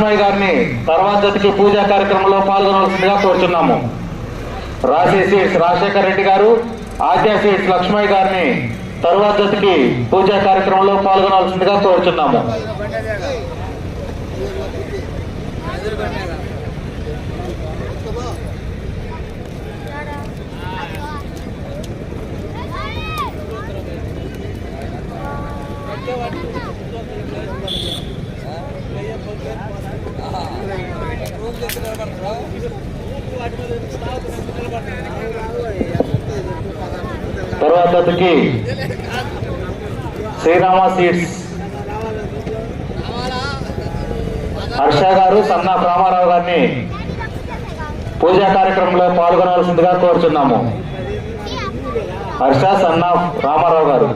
లక్ష్మయ్య గారిని తర్వాత జతికి పూజా కార్యక్రమంలో పాల్గొనవలసిందిగా కోరుతున్నాము రాశి సీట్స్ రాజశేఖర్ రెడ్డి గారు ఆద్య సీట్స్ లక్ష్మయ్య గారిని తరువాత జతికి పూజా కార్యక్రమంలో పాల్గొనవలసిందిగా కోరుచున్నాము. తర్వాత అతనికి శ్రీరామ సీట్స్ హర్ష గారు సన్నా రామారావు గారిని పూజా కార్యక్రమంలో పాల్గొనాల్సిందిగా కోరుచున్నాము. హర్ష సన్నా రామారావు గారు.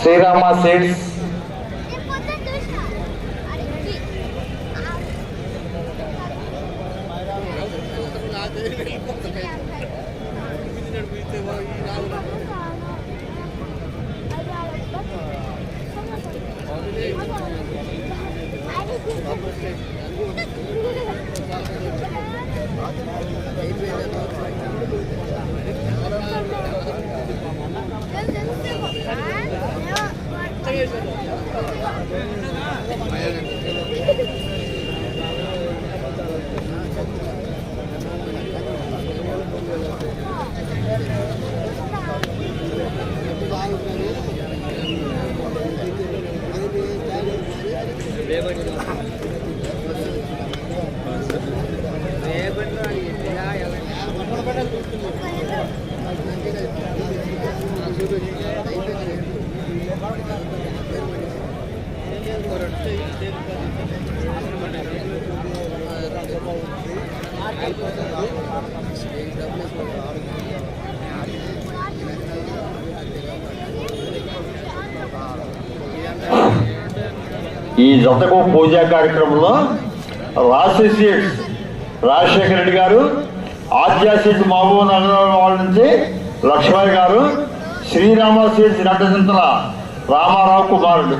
శ్రీరామ సీట్స్ ఈ జతకు పూజా కార్యక్రమంలో సీట్స్ రాజశేఖర రెడ్డి గారు ఆద్య సీట్స్ మహబూబ్ నగర్ వాళ్ళ నుంచి లక్ష్మయ్య గారు శ్రీరామ సీట్స్ నటచింతల రామారావు కుమారుడు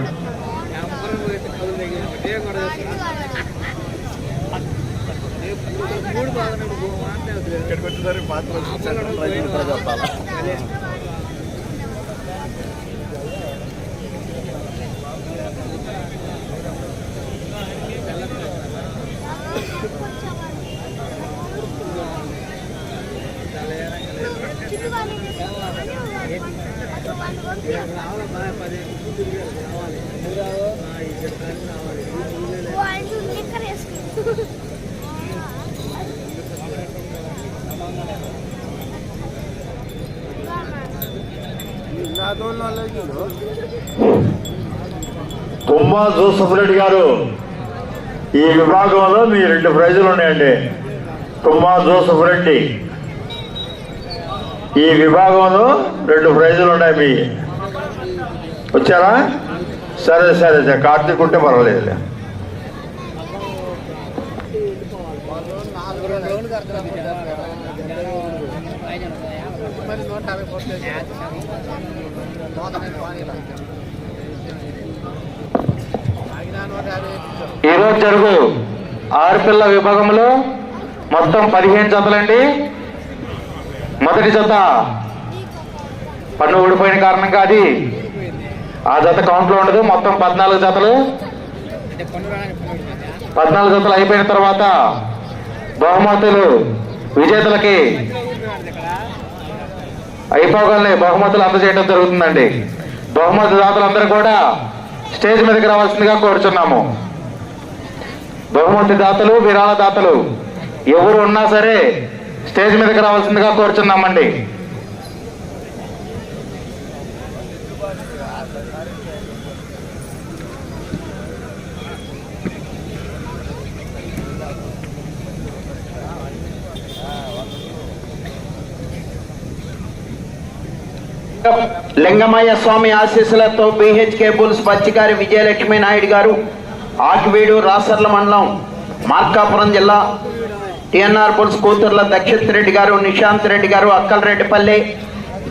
పాత్ర చెప్పాలా తుమ్మా జోసఫ్ రెడ్డి గారు ఈ విభాగంలో మీ రెండు ప్రైజులు ఉన్నాయండి. తుమ్మా జోసఫ్ రెడ్డి. ఈ విభాగంలో రెండు ప్రైజులు ఉన్నాయి మీ వచ్చారా? సరే సరే సరే కార్తీక్ ఉంటే పర్వాలేదు. ఈరోజు జరుగు ఆరుపిల్ల విభాగంలో మొత్తం పదిహేను జతలండి. మొదటి జత పన్ను ఊడిపోయిన కారణంగా అది ఆ జత కౌంట్లో ఉండదు. మొత్తం పద్నాలుగు జతలు. పద్నాలుగు జతలు అయిపోయిన తర్వాత బహుమతులు విజేతలకి అయిపోగానే బహుమతులు అందజేయడం జరుగుతుందండి. బహుమతి దాతలందరూ కూడా స్టేజ్ మీదకి రావాల్సిందిగా కోరుచున్నాము. బహుమతి దాతలు విరాళ దాతలు ఎవరు ఉన్నా సరే స్టేజ్ మీదకి రావాల్సిందిగా కోరుచున్నామండి. లింగమయ్య స్వామి ఆశీస్సులతో బిహెచ్కే బుల్స్ పచ్చికారి విజయలక్ష్మి నాయుడు గారు ఆకివీడు రాసర్ల మండలం మార్కాపురం జిల్లా టిఎన్ఆర్ బుల్స్ కూతుర్ల దక్షిత్ రెడ్డి గారు నిశాంత్ రెడ్డి గారు అక్కలరెడ్డిపల్లి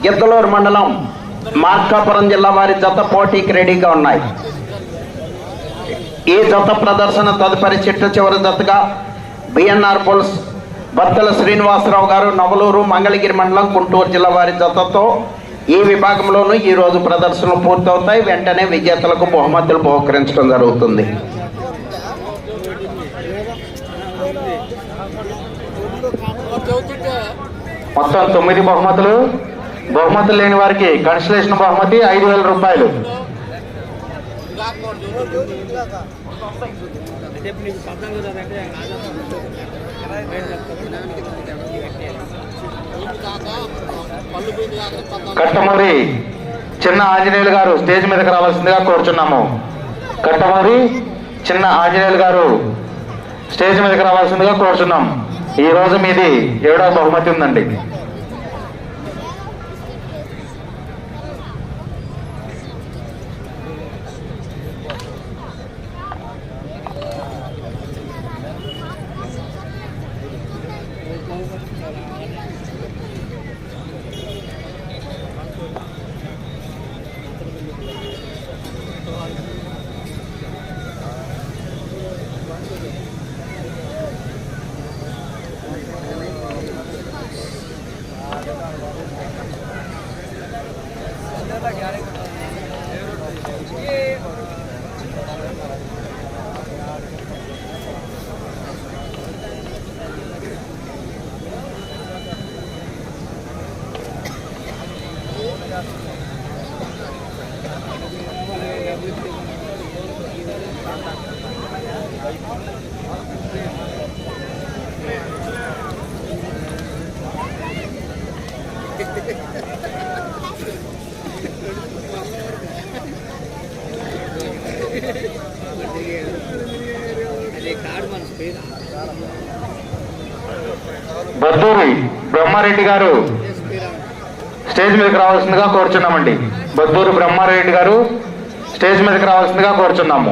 గిద్దలూరు మండలం మార్కాపురం జిల్లా వారి జత పోటీకి రెడీగా ఉన్నాయి. ఈ జత ప్రదర్శన తదుపరి చిట్ట చివరి జతగా బిఎన్ఆర్ పుల్స్ బత్తల శ్రీనివాసరావు గారు నవలూరు మంగళగిరి మండలం గుంటూరు జిల్లా వారి జతతో ఈ విభాగంలోనూ ఈ రోజు ప్రదర్శనలు పూర్తవుతాయి. వెంటనే విజేతలకు బహుమతులు బహుకరించడం జరుగుతుంది. మొత్తం తొమ్మిది బహుమతులు. బహుమతులు లేని వారికి కన్సలేషన్ బహుమతి ఐదు రూపాయలు. వేల అంటే కట్టమూరి చిన్న ఆంజనేయులు గారు స్టేజ్ మీదకి రావాల్సిందిగా కోరుచున్నాము. కట్టమూరి చిన్న ఆంజనేయులు గారు స్టేజ్ మీదకి రావాల్సిందిగా కోరుచున్నాం. ఈ రోజు మీది ఏడో బహుమతి ఉందండి. బ్రహ్మారెడ్డి గారు. స్టేజ్ మీదకి రావాల్సిందిగా కోరుచున్నామండి. బద్దూరు బ్రహ్మారెడ్డి గారు స్టేజ్ మీదకి రావాల్సిందిగా కోరుచున్నాము.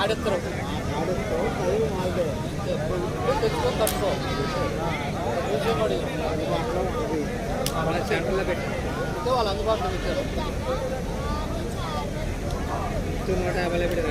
ఆడిస్తారు తెచ్చుకొని తట్టుకో కూర్చోబడి సెంటర్లో పెట్టి వాళ్ళు అందుబాటులో ఇచ్చారు నూట యాభై ఈ పేరు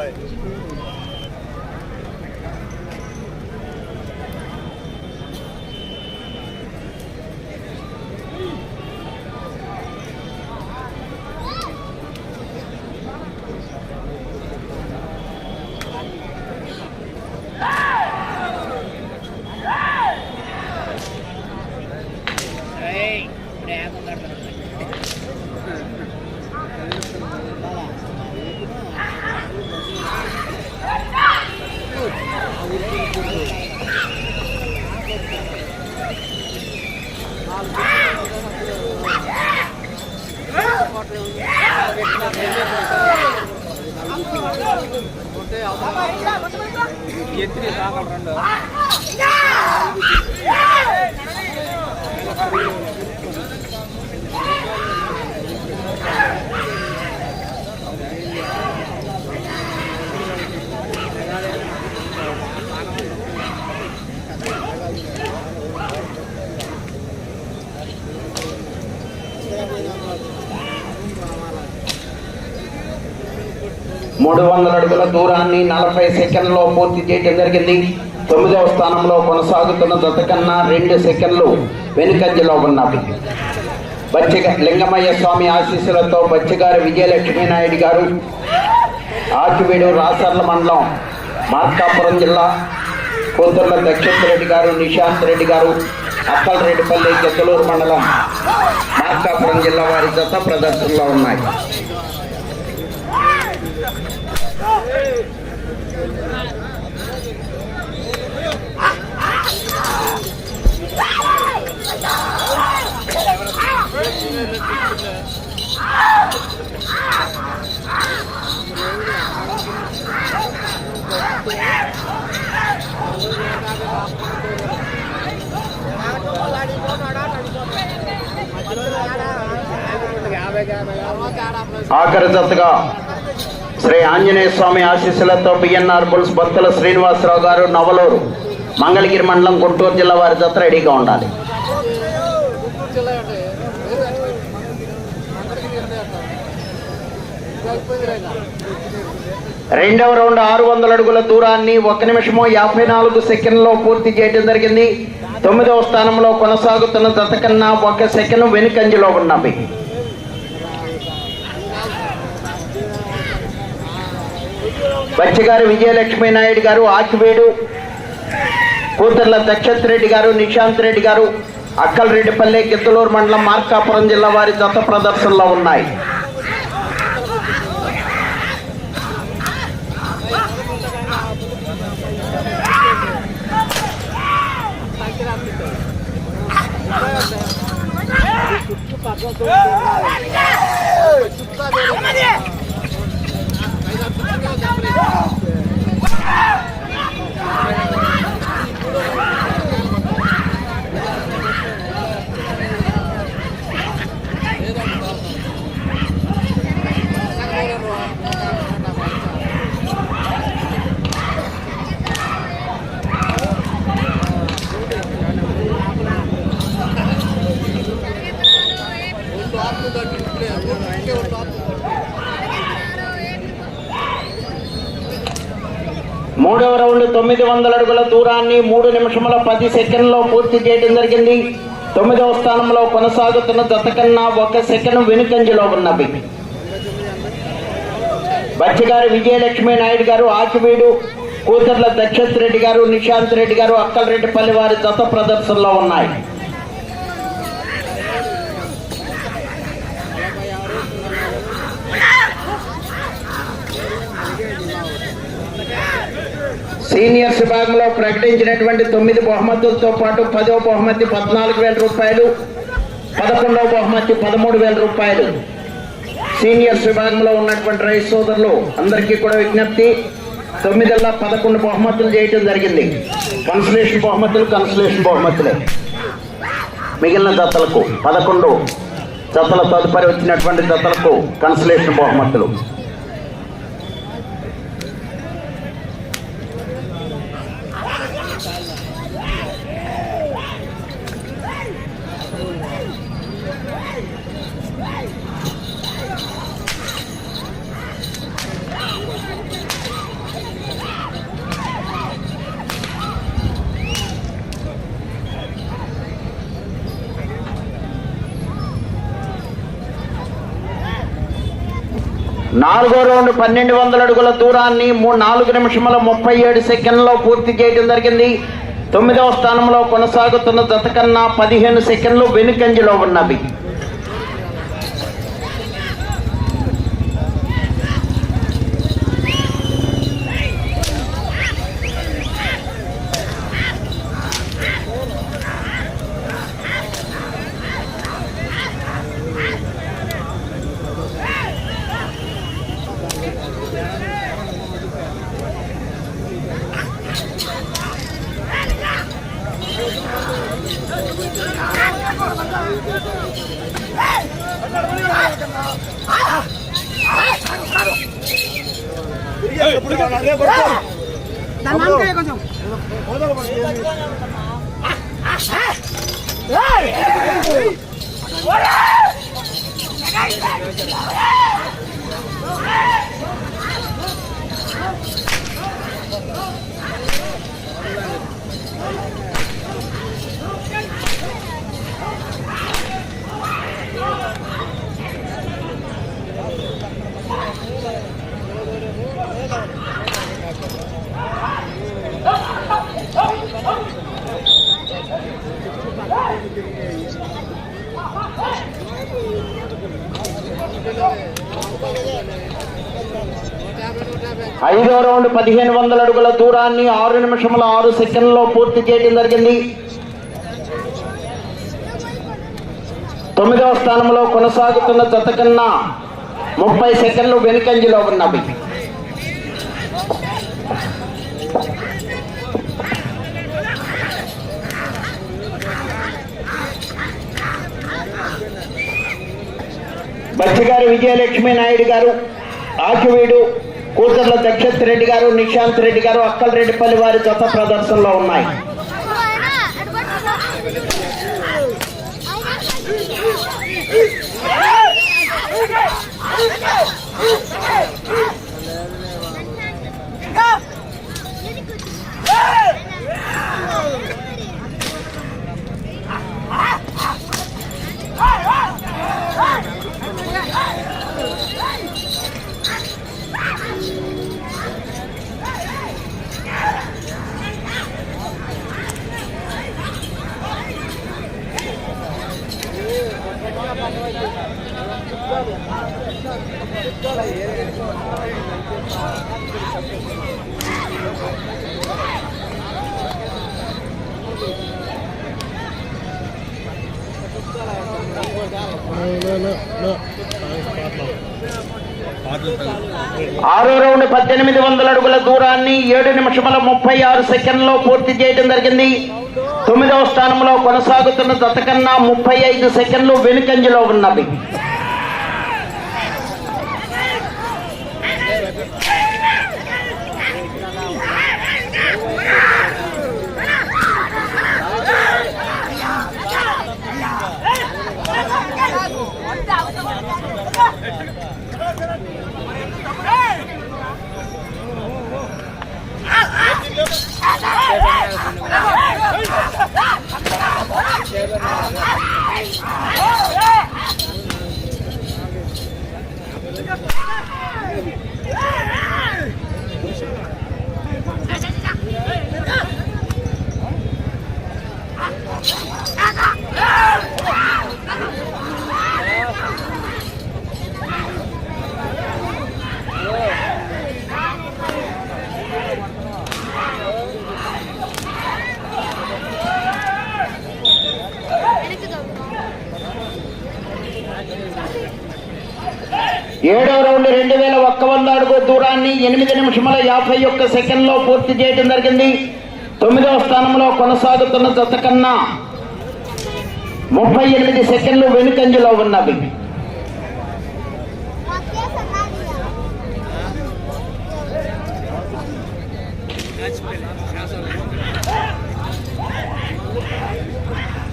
Hayır. నలభై సెకండ్లో పూర్తి చేయడం జరిగింది. తొమ్మిదవ స్థానంలో కొనసాగుతున్న జత కన్నా రెండు సెకండ్లు వెనుకంజలో ఉన్నవి. బచ్చిగ లింగమయ్య స్వామి ఆశీస్సులతో బచ్చగారి విజయలక్ష్మీ నాయుడు గారు ఆకివీడు రాసర్ల మండలం మార్కాపురం జిల్లా కూతుర్ల దక్షిత్ రెడ్డి గారు నిశాంత్ రెడ్డి గారు అక్కలరెడ్డిపల్లి గెద్దలూరు మండలం మార్కాపురం జిల్లా వారి జత ప్రదర్శనలో ఉన్నాయి. ఆఖరి జతగా శ్రీ ఆంజనేయ స్వామి ఆశీస్సులతో బిఎన్ఆర్ బుల్స్ భక్తుల శ్రీనివాసరావు గారు నవలూరు. మంగళగిరి మండలం గుంటూరు జిల్లా వారి జత రెడీగా ఉండాలి. రెండవ రౌండ్ ఆరు వందల అడుగుల దూరాన్ని ఒక నిమిషము యాభై నాలుగు సెకండ్లో పూర్తి చేయడం జరిగింది. తొమ్మిదవ స్థానంలో కొనసాగుతున్న జత కన్నా ఒక సెకండ్ వెనుకంజలో ఉన్నవి. బచ్చగారు విజయలక్ష్మీ నాయుడు గారు ఆకివేడు కూతుర్ల దక్షత్ రెడ్డి గారు నిశాంత్ రెడ్డి గారు అక్కలరెడ్డిపల్లె గిద్దలూరు మండలం మార్కాపురం జిల్లా వారి జత ప్రదర్శనలో ఉన్నాయి. మూడవ రౌండ్ తొమ్మిది వందల అడుగుల దూరాన్ని మూడు నిమిషముల పది సెకండ్లో పూర్తి చేయడం జరిగింది. తొమ్మిదవ స్థానంలో కొనసాగుతున్న జత కన్నా ఒక సెకండ్ వెనుకంజలో ఉన్నవి. బచ్చిగారి విజయలక్ష్మి నాయుడు గారు ఆచివీడు కూతుర్ల దక్షత్ రెడ్డి గారు నిశాంత్ రెడ్డి గారు అక్కలరెడ్డిపల్లి వారి జత ప్రదర్శనలో ఉన్నాయి. సీనియర్స్ విభాగంలో ప్రకటించినటువంటి తొమ్మిది బహుమతులతో పాటు పదో బహుమతి పద్నాలుగు వేల రూపాయలు పదకొండవ బహుమతి పదమూడు వేల రూపాయలు. సీనియర్స్ విభాగంలో ఉన్నటువంటి రైతు సోదరులు అందరికీ కూడా విజ్ఞప్తి తొమ్మిదల్లా పదకొండు బహుమతులు చేయటం జరిగింది. కన్సలేషన్ బహుమతులు కన్సలేషన్ బహుమతులే. మిగిలిన జతలకు పదకొండు జతల తదుపరి వచ్చినటువంటి జతలకు కన్సలేషన్ బహుమతులు. సుమారు పన్నెండు వందల అడుగుల దూరాన్ని మూడు నాలుగు నిమిషముల ముప్పై ఏడు సెకండ్లో పూర్తి చేయడం జరిగింది. తొమ్మిదవ స్థానంలో కొనసాగుతున్న జత కన్నా పదిహేను సెకండ్లు వెనుకంజలో ఉన్నవి. Hey! ఐదో రౌండ్ పదిహేను వందల అడుగుల దూరాన్ని ఆరు నిమిషముల ఆరు సెకండ్లో పూర్తి చేయడం జరిగింది. తొమ్మిదవ స్థానంలో కొనసాగుతున్న జత కన్నా ముప్పై సెకండ్లు వెనుకంజలో ఉన్నవి. బచ్చిగారి విజయలక్ష్మి నాయుడు గారు ఆకివీడు కూతుర్ల దక్షత్ రెడ్డి గారు నిశాంత్ రెడ్డి గారు అక్కల్ రెడ్డిపల్లి వారి జత ప్రదర్శనలో ఉన్నాయి. ఆరో రౌండ్ పద్దెనిమిది వందల అడుగుల దూరాన్ని ఏడు నిమిషముల ముప్పై ఆరు సెకండ్లో పూర్తి చేయడం జరిగింది. తొమ్మిదవ స్థానంలో కొనసాగుతున్న జత కన్నా ముప్పై ఐదు సెకండ్లు వెనుకంజలో ఉన్నవి. ఏడో రౌండ్ రెండు వేల ఒక్క వంద అడుగు దూరాన్ని ఎనిమిది నిమిషముల యాభై ఒక్క సెకండ్లో పూర్తి చేయడం జరిగింది. తొమ్మిదవ స్థానంలో కొనసాగుతున్న జత కన్నా ముప్పై ఎనిమిది సెకండ్లు వెనుకంజలో ఉన్నవి.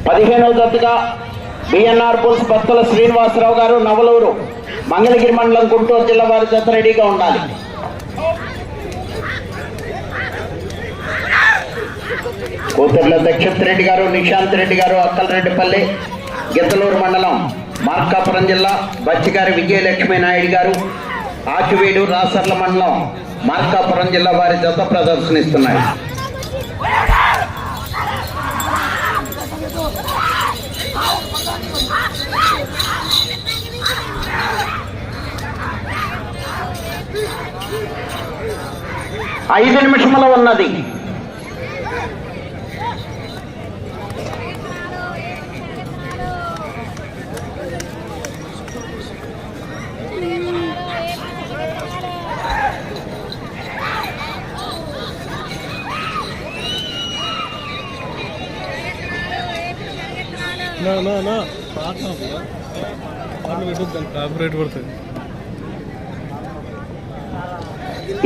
పదిహేనవ జతగా బిఎన్ఆర్ పుల్స్ భక్తుల శ్రీనివాసరావు గారు నవలూరు. మంగళగిరి మండలం గుంటూరు జిల్లా వారి జత రెడీగా ఉండాలి. కూతుర్ల దక్షత్ రెడ్డి గారు నిశాంత్ రెడ్డి గారు అక్కలరెడ్డిపల్లి గిద్దలూరు మండలం మార్కాపురం జిల్లా బచ్చిగారి విజయలక్ష్మి నాయుడు గారు ఆకివీడు రాసర్ల మండలం మార్కాపురం జిల్లా వారి జత ప్రదర్శనిస్తున్నాయి. ఐదు నిమిషముల ఉన్నది. నా నా నా. పాట పాటలు పడుతుంది.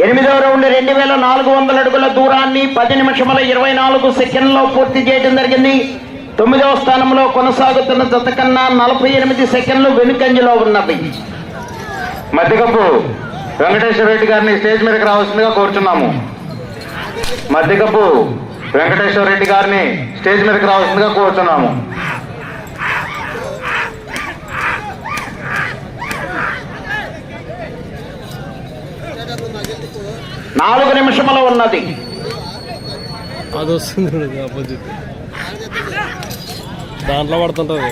ఎనిమిదవ రౌండ్ రెండు వేల నాలుగు వందల అడుగుల దూరాన్ని పది నిమిషముల ఇరవై నాలుగు సెకండ్లో పూర్తి చేయడం జరిగింది. తొమ్మిదవ స్థానంలో కొనసాగుతున్న జత కన్నా నలభై ఎనిమిది సెకండ్లు వెనుకంజలో ఉన్నవి. మధ్యకప్పు వెంకటేశ్వర రెడ్డి గారిని స్టేజ్ మీదకి రావాల్సిందిగా కోరుచున్నాము. మధ్యకప్పు వెంకటేశ్వర రెడ్డి గారిని స్టేజ్ మీదకి రావాల్సిందిగా కోరుచున్నాము. నాలుగు నిమిషముల ఉన్నది. అది వస్తుంది ఆపోజిట్ దాంట్లో పడుతుంటుంది.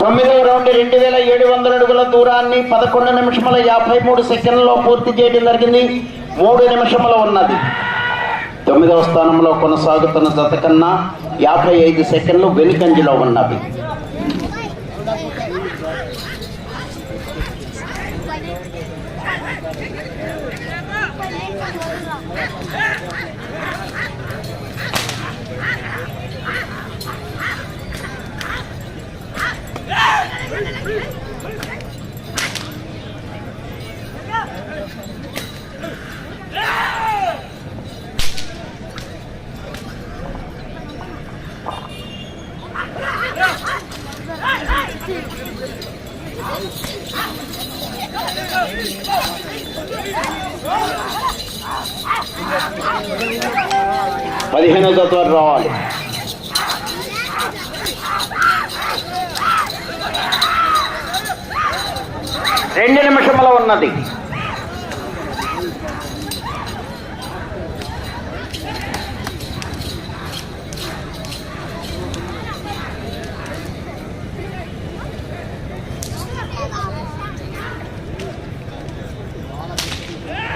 తొమ్మిదవ రౌండ్ రెండు వేల ఏడు వందల అడుగుల దూరాన్ని పదకొండు నిమిషముల యాభై మూడు సెకండ్లో పూర్తి చేయడం జరిగింది. మూడు నిమిషములు ఉన్నది. తొమ్మిదవ స్థానంలో కొనసాగుతున్న జత కన్నా యాభై ఐదు సెకండ్లు వెనుకంజలో ఉన్నవి. పదిహేనో తత్వాలు రావాలి రెండు నిమిషముల ఉన్నది.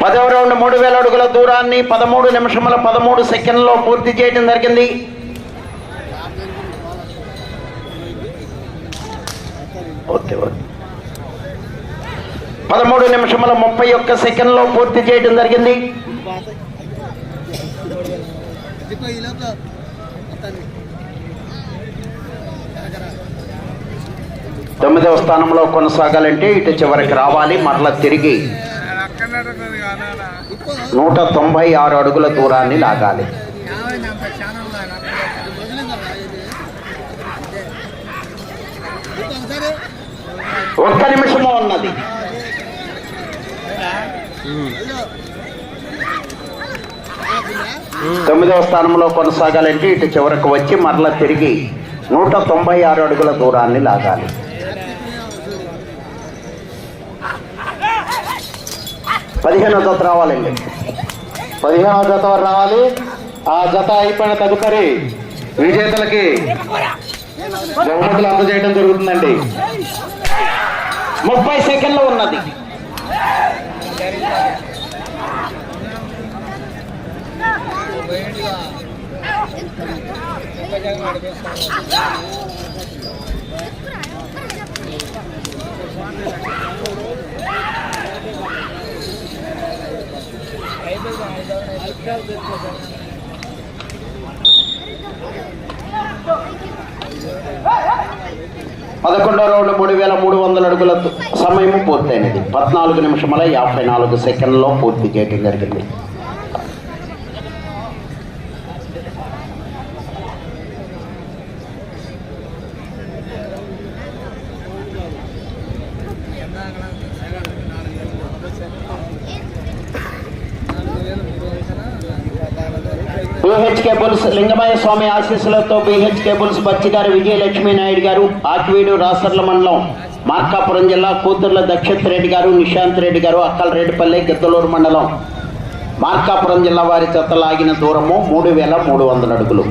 పదవ రౌండ్ మూడు వేల అడుగుల దూరాన్ని పదమూడు నిమిషముల పదమూడు సెకండ్లో పూర్తి చేయడం జరిగింది. Okay okay. పదమూడు నిమిషముల ముప్పై ఒక్క సెకండ్లో పూర్తి చేయడం జరిగింది. తొమ్మిదవ స్థానంలో కొనసాగాలంటే ఇటు చివరికి రావాలి మరలా తిరిగి. నూట తొంభై ఆరు అడుగుల దూరాన్ని లాగాలి. ఒక్క నిమిషము ఉన్నది. తొమ్మిదవ స్థానంలో కొనసాగాలంటే ఇటు చివరకు వచ్చి మరలా తిరిగి నూట తొంభై ఆరు అడుగుల దూరాన్ని లాగాలి. పదిహేనో జత రావాలండి. పదిహేనో జత వారు రావాలి? ఆ జత అయిపోయిన తదుపరి విజేతలకి బహుమతులు అందజేయడం జరుగుతుందండి. ముప్పై సెకండ్లు ఉన్నది. పదకొండో రౌండ్ మూడు వేల మూడు వందల అడుగుల సమయం పూర్తయినది. పద్నాలుగు నిమిషముల యాభై నాలుగు సెకండ్లో పూర్తి చేయడం జరిగింది బీహెచ్ కేబుల్స్ లింగమయ్య స్వామి ఆశీస్సులతో బిహెచ్ కేబుల్స్ బచ్చిగారి విజయలక్ష్మి నాయుడు గారు ఆకివీడు రాసర్ల మండలం మార్కాపురం జిల్లా కూతుర్ల దక్షిత్ రెడ్డి గారు నిశాంత్ రెడ్డి గారు అక్కలరెడ్డిపల్లి గిద్దలూరు మండలం. మార్కాపురం జిల్లా వారి చెత్త లాగిన దూరము మూడు వేల మూడు వందల అడుగులు.